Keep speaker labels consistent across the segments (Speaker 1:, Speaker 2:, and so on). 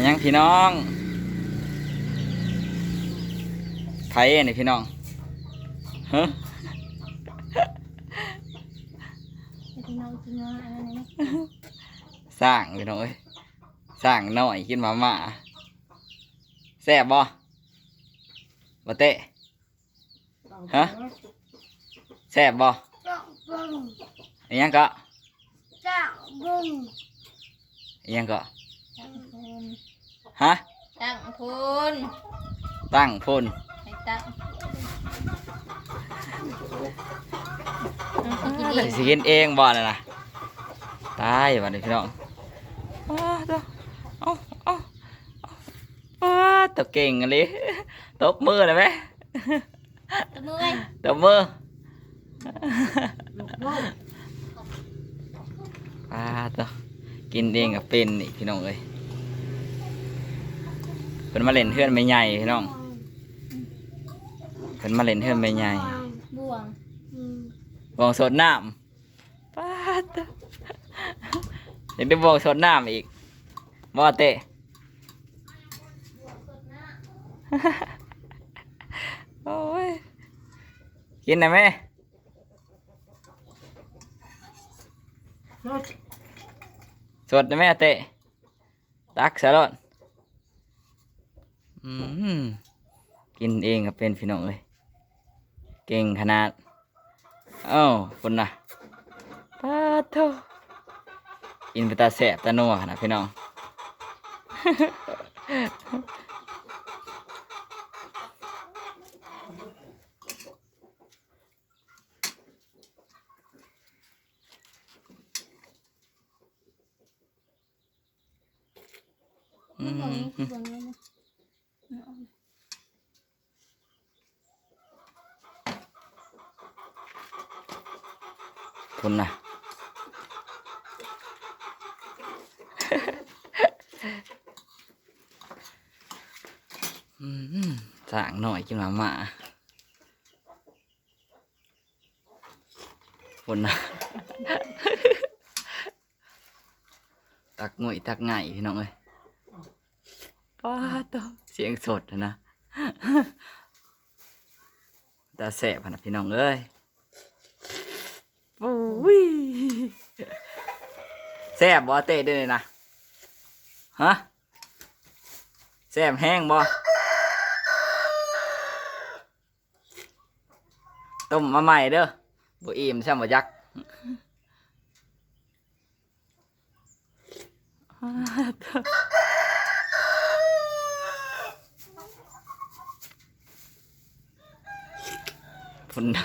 Speaker 1: มายังพี่น้องไผนี่พี่น้องฮะ
Speaker 2: พี่น้องกินเนาะอันนั้นนี่
Speaker 1: สร้างพี่น้องเอ้ยสร้างหน่อยกินมาม่าแซ่บบ่บ่เตะฮะแซ่บบ่
Speaker 2: จ้องบึ้ง
Speaker 1: อิหยังก็
Speaker 2: จ้องบึ้ง
Speaker 1: อิหยังก็
Speaker 2: จ้องพูน
Speaker 1: ฮะ
Speaker 2: จ้องพูน
Speaker 1: ตั้งพุ่น
Speaker 2: ให้ตั้ง
Speaker 1: สิกินเองบ่น่ะนะตายบัดนี้พี่น้องอ้าวเด้อเอาเอาเอาอ้าวตบเก่งอันนี้ตบมือเลยไหม
Speaker 2: ตัวมือไว้
Speaker 1: ตบมืออ้าวเด้อ กินเองกับเป็นนี่พี่น้องเอ้ยเพิ่นมาเล่นเพื่อนไม่ใหญ่พี่น้องเพิ่นมาเล่นเพื่อนไม่ใหญ่
Speaker 2: บ่วง
Speaker 1: บองสดน้ำป้าดเด้อยังได้บองสดน้ำอีกบ่เตะโอ้ยกินได้ไหม สดได้ไหมเตะตักสลดอืมกินเองก็เป็นพี่น้องเลย เก่งขนาดเอ้าคุณนะปาโทกินไปตาแสบตานัวขนาดพี่น้อง อื
Speaker 2: บ่วง
Speaker 1: ม
Speaker 2: นี่บ่วงนี่นะ
Speaker 1: คุณนะอืมสั่งหน่อยกินมาม่าคุณนะตักหน่อยตักไงพี่น้องเอ้ย ป้าตวเสียงสดนะตาแสบนะพี่น้องเอ้ยโอ้ยแซ่บบ่เตะด้วยนี่นะฮะแซ่บแห้งบ่ต้มมาใหม่เด้อบ่อิ่มใช่บ่ยักษ์พุ่ นน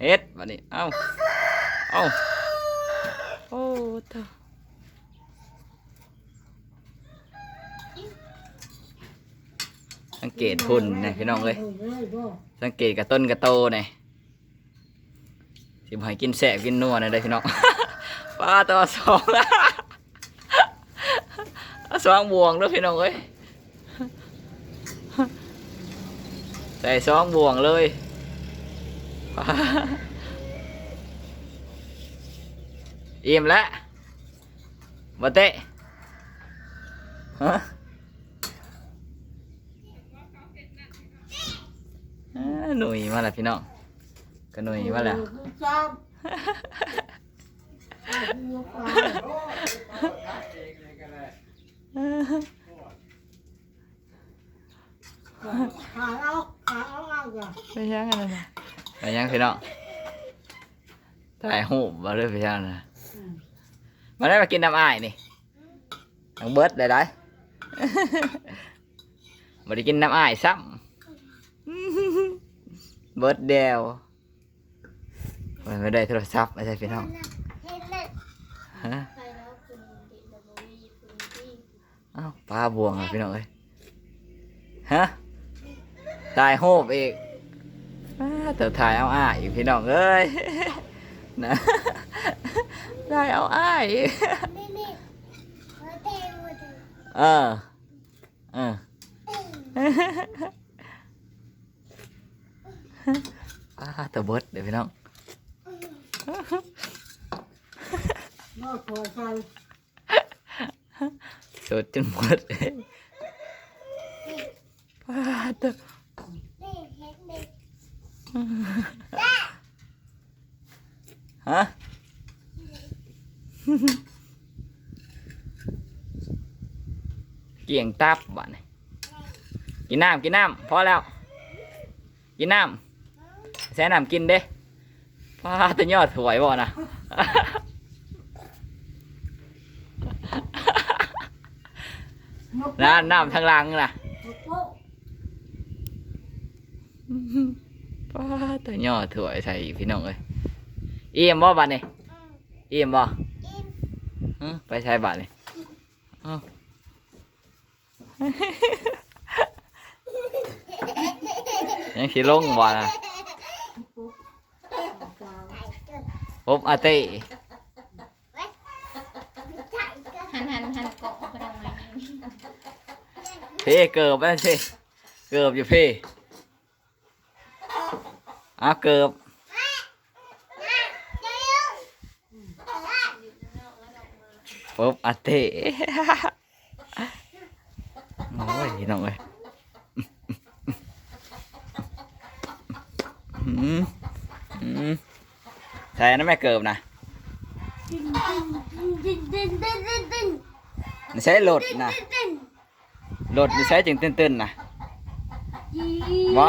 Speaker 1: เฮ็ดบัดนี้ เอ้า เอ้า โอ้เถอะสังเกตหุ่นนี่พี่น้องเอ้ยสังเกตกับต้นกับโตนี่สิบให้กินแสบกินนัวนี่เลยพี่น้อง ปลาตัวสองเอา สองบวงเด้วยพี่น้องเอ้ยใส่สองบวงเลยอิ่มแล้วบ่เตะฮะอ่าหนุ่ยมาแล้วพี่น้องก็หนุ่ยมาแล้ว
Speaker 3: ขายเอาขายเอาเอาจ้ะ
Speaker 1: ไปยังกันนะไปยังพี่น้องถ่ายหูปมาเลยพี่ยังนะมาได้มากินน้ำอ้ายนี่ทั้งเบิร์ดเลยได้มาได้กินน้ำอ้ายซ้ำเบิร์ดเดวมันไม่ได้โทรศัพท์ไม่ใช่พี่น้อง
Speaker 2: เฮ็ดเลย
Speaker 1: ฮะ
Speaker 2: ไปแล้วคุณดิแล้วบ่มีคุณที่
Speaker 1: อ้าวปลาบวงอะพี่น้องเอ้ยฮะตายโหบอีกเดี๋ยวถ่ายเอาอ้ายอีกพี่น้องเอ้ยนะได้เอาอ้ายอีก
Speaker 2: นี่นี่เอ
Speaker 1: อเอออาตะเบิดเดี๋ยวพี่น้อง
Speaker 3: นอกตัวใจ
Speaker 1: สดจนหมดเลยป้าตะ
Speaker 2: นี่เห็นเด็ก
Speaker 1: ฮะเกี่ยงตับบ้านี่กินน้ำกินน้ำพอแล้ว กินน้ำแซ่น้ำกินเด้ป้าแตะยอดถวยบ่นะ
Speaker 3: นก
Speaker 1: น้ำน้ำทางหลังน่ะ
Speaker 3: นกโป๊ะ
Speaker 1: ป้าแตะยอดถวยใส่อีกพี่น้องเอ้ยเอี่ยมบ่บ้านนี่
Speaker 2: อืม
Speaker 1: เอี่ยมบ่
Speaker 2: อิ่ม
Speaker 1: อื้อไปใช้บ้านนี่อ้าวยังสิลงบ่นะ
Speaker 3: ตา
Speaker 2: ไก่เกิด
Speaker 1: พบอาเต้
Speaker 2: ไก่เกิด
Speaker 4: หันหันหันเกาะไปทำไม
Speaker 1: เพ่เกิบนั่นสิเกิบอยู่เพ่เอาเกิบปุ๊บอาเต้โอ้ยน้องเอ้ยใส่นะแม่เกิบนะ
Speaker 2: ดินดินดินดินดินดิน
Speaker 1: ไม่ใช่รถนะ
Speaker 2: ดิน
Speaker 1: รถไม่ใช่จึงตื้นๆนะ
Speaker 2: ดิน
Speaker 1: วะ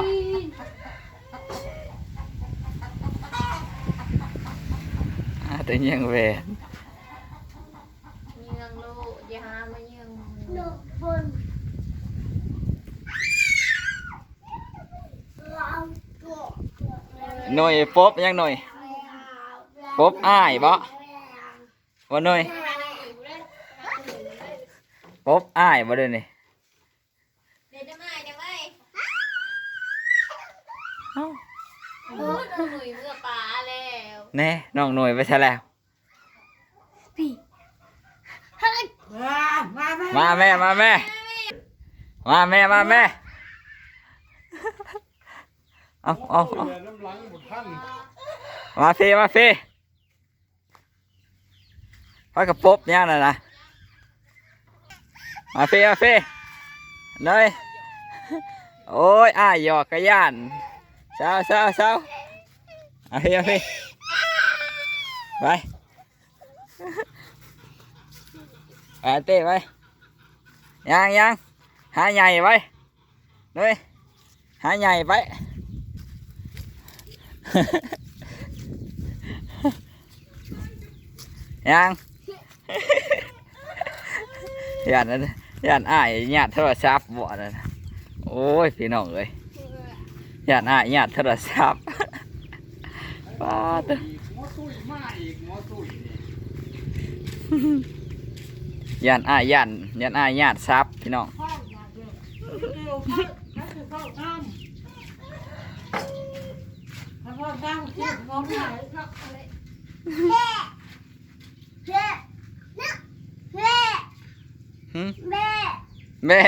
Speaker 1: อ่าแต่ยังเวร
Speaker 4: เยืองลูกอย่าหามาเยือง
Speaker 2: นกบนเราตัว
Speaker 1: หน่อยป๊บยังหน่อยป๊บอ้ายบ่ว่าหน่อยป๊บอ้ายบ่เด้อนี่
Speaker 4: เดี๋ยวจะมาจังไร
Speaker 1: เอ้า
Speaker 4: โอ้ยหนุ่ยเมื่อปลาแล้ว
Speaker 1: แน่น้องหน่อยไปซะแล้ว
Speaker 3: มาแม่
Speaker 1: มาแม่มาแม่ มาแม่มาแม่ เอาเอาเอามาเฟมาเฟพักกระปบย่างน่ะนะมาเฟมาเฟเลยโอ้ยอ้ายหยอกกระยาน เศร้าเศร้าเศร้าเอาเฟเอาเฟไปไปเต้ไปยังยัง หาใหญ่ไปเลยหาใหญ่ไป ยัง ยานนั้นยานอ้ายญาติโทรศัพท์บ่นั่นน่ะโอ้ยพี่น้องเอ้ยยานอ้ายญาติโทรศัพท์ ป้าด
Speaker 3: หมอตุ้ยมาอีกหมอตุ้ยนี่
Speaker 1: ยานอ้ายยานยานอ้ายญาติทรัพย์พี่น้อง
Speaker 3: เข้ามาเด้อเดี๋ยวเข้าเข้าสิเข้าน้ำถ้าว่าน้ำที่งอมไหล
Speaker 2: แม่แม่นะแม่
Speaker 1: หึ
Speaker 2: แม่
Speaker 1: แม่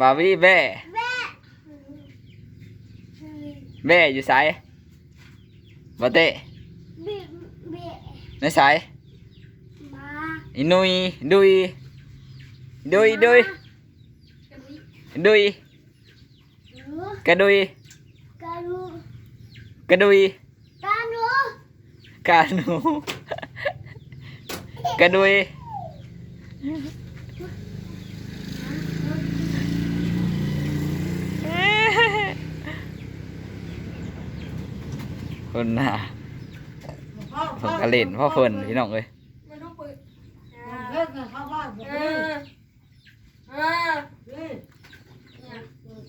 Speaker 1: บาวี่แม่
Speaker 2: แม่
Speaker 1: แม่อยู่ไสบ่เตะ
Speaker 2: บีบี
Speaker 1: ในไส
Speaker 2: มา
Speaker 1: อีนุยดุยดุยดุยดุย
Speaker 2: หนู
Speaker 1: กระดุย
Speaker 2: กาลู
Speaker 1: กระดุย
Speaker 2: กาลู
Speaker 1: กาหนูกระดุย คนน่ะผมกระเล่นพ่อเพิ่นพี่น้องเอ้ย
Speaker 4: มาดูปืน
Speaker 3: เลิกกันเข้าบ้านบอก
Speaker 4: เอ
Speaker 3: เลย
Speaker 4: อเออ
Speaker 3: เฮ้ย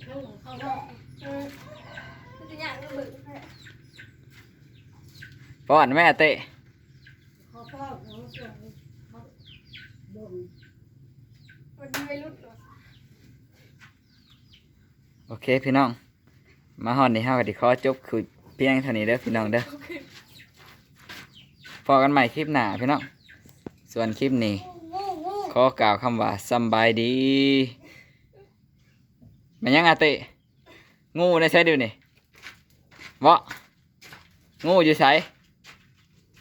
Speaker 4: เข้าเข้าเออจะอยากดูปืน
Speaker 1: ป้อนแม่เตะ
Speaker 3: เข้าบ้านเขาส่งเขาบ่น
Speaker 4: มันดีไม่รุดหรอ
Speaker 1: โอเคพี่น้อง มาฮอนนี่เฮาก็สิขอจบคือเพียงเท่านี้เด้อพี่น้องเด้อพอกันใหม่คลิปหน้าพี่น้อง ส่วนคลิปนี้
Speaker 2: งูงู
Speaker 1: ขอกล่าวคำว่าสำบายดีแมันยังอาเตะงูได้ใช่ดิวนี่บ่งูอยู่ไส